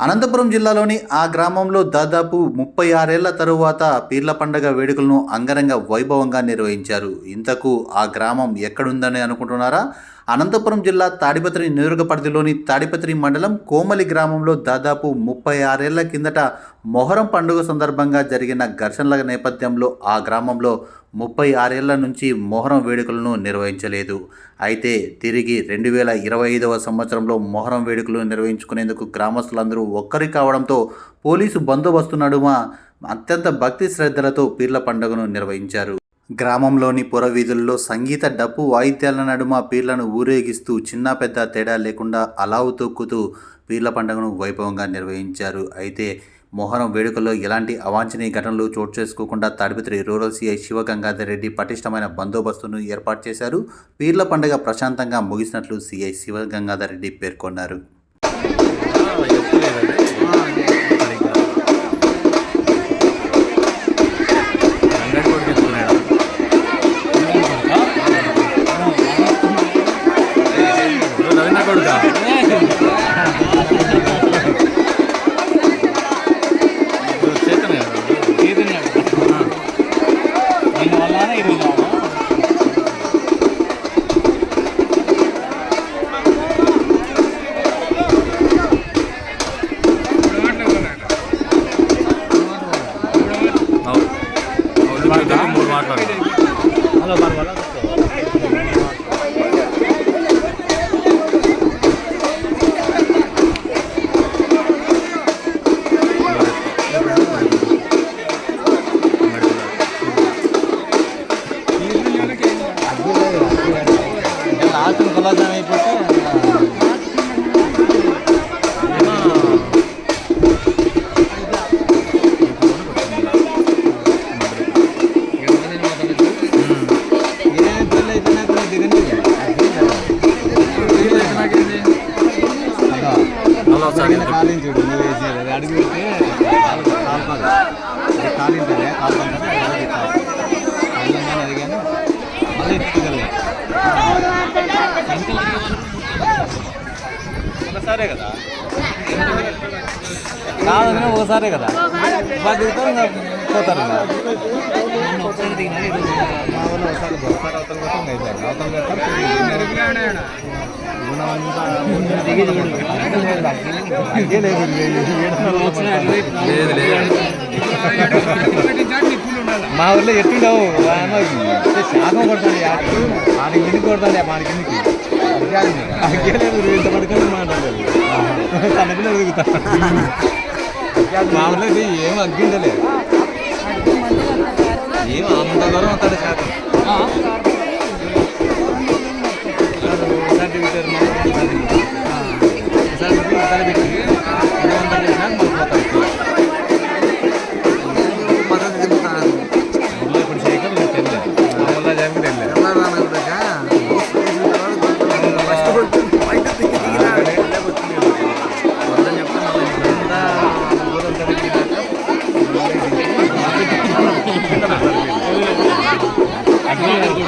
అనంతపురం జిల్లాలోని ఆ గ్రామంలో దాదాపు ముప్పై ఆరేళ్ళ తరువాత పీర్ల పండగ వేడుకలను అంగరంగ వైభవంగా నిర్వహించారు. ఇంతకు ఆ గ్రామం ఎక్కడుందని అనుకుంటున్నారా? అనంతపురం జిల్లా తాడిపత్రి నియోజక పరిధిలోని తాడిపత్రి మండలం కోమలి గ్రామంలో దాదాపు ముప్పై ఆరేళ్ళ కిందట మొహరం పండుగ సందర్భంగా జరిగిన ఘర్షణల నేపథ్యంలో ఆ గ్రామంలో ముప్పై ఆరేళ్ళ నుంచి మొహరం వేడుకలను నిర్వహించలేదు. అయితే తిరిగి రెండు వేల ఇరవై ఐదవ సంవత్సరంలో మొహరం వేడుకలు నిర్వహించుకునేందుకు గ్రామస్తులందరూ ఒక్కరి కావడంతో పోలీసు బందోబస్తు నడుమ అత్యంత భక్తి శ్రద్ధలతో పీర్ల పండుగను నిర్వహించారు. గ్రామంలోని పురవీధుల్లో సంగీత డప్పు వాయిద్యాల నడుమ పీర్లను ఊరేగిస్తూ చిన్న పెద్ద తేడా లేకుండా అలావు తొక్కుతూ పీర్ల పండుగను వైభవంగా నిర్వహించారు. అయితే మొహరం వేడుకల్లో ఎలాంటి అవాంఛనీయ ఘటనలు చోటు చేసుకోకుండా తాడిపత్రి రూరల్ సిఐ శివగంగాధర్ రెడ్డి పటిష్టమైన బందోబస్తును ఏర్పాటు చేశారు. పీర్ల పండుగ ప్రశాంతంగా ముగిసినట్లు సిఐ శివగంగాధర్ రెడ్డి పేర్కొన్నారు. హలో పర్వాలా లాస్ట్ కలాసం అయిపోతే ఒకసారి చూడు నువ్వు వేసేది అది అడిగి పెడితే కాలుతుంది అది కాలింటుంది కాలుతుంది కాలిందని అడిగాను మళ్ళీ ఎత్తుకెళ్ళి ఒకసారే కదా? కాదన్నా ఒకసారే కదా? బాగా మా ఒకసారి అవతల అయిపోయారు అవతల లేదు లేదు మా ఊర్లో ఎట్టుండవు శాఖం కొడతాను వాడికి కిందికి కొడతాను వాడి కిందికి అగ్గే లేదు ఇంత పడుకొని మాట్లాడలేదు. తనకి అడుగుతా మా ఊర్లో ఇది ఏం అగ్గిండలేదు ఏం అంత దూరం వస్తాడు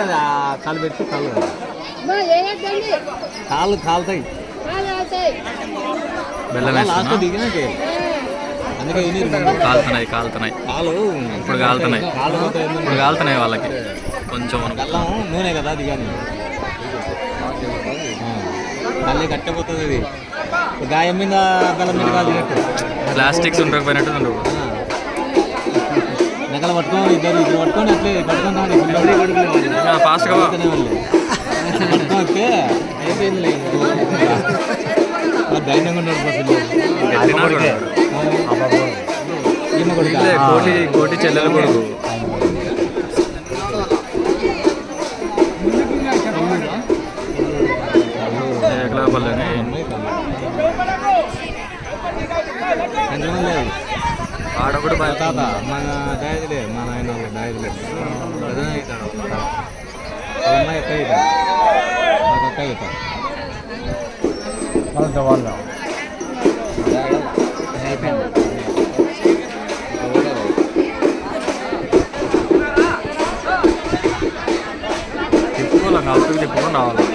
కాబట్టి అది ఆ కాలు పెట్టి కాలు కాళ్ళు కాలుతాయి. బెల్లం లాస్ట్ దిగినాకే అందుకే కాలుతున్నాయి కాలుతున్నాయి కాలు ఇప్పుడు కాలుతున్నాయి? ఇప్పుడు కాలుతున్నాయి వాళ్ళకి. కొంచెం అనుకో. బెల్లం నూనె కదా దిగాని మళ్ళీ కట్టపోతుంది ఇది. గాయం మీద బెల్లం మీద కాలినట్టు ప్లాస్టిక్స్ ఉండకపోయినట్టు ఉండవు నగలు పట్టుకొని ఇద్దరు ఇద్దరు పట్టుకొని అట్లే కొడుకులు ఫాస్ట్గా వస్తే అయిపోయింది ధైర్యంగా ఉన్నాడు కోటి కోటి చెల్లెల కొడుకు. ఆడొకటి బాగా తాత మన దాయదులే మన ఆయన వాళ్ళ దాయదులే పెద్దనే అవుతాడు అమ్మాయి ఎక్క అవుతాడు మాకు అక్క అవుతాడు వాళ్ళ వాళ్ళు. రావాలి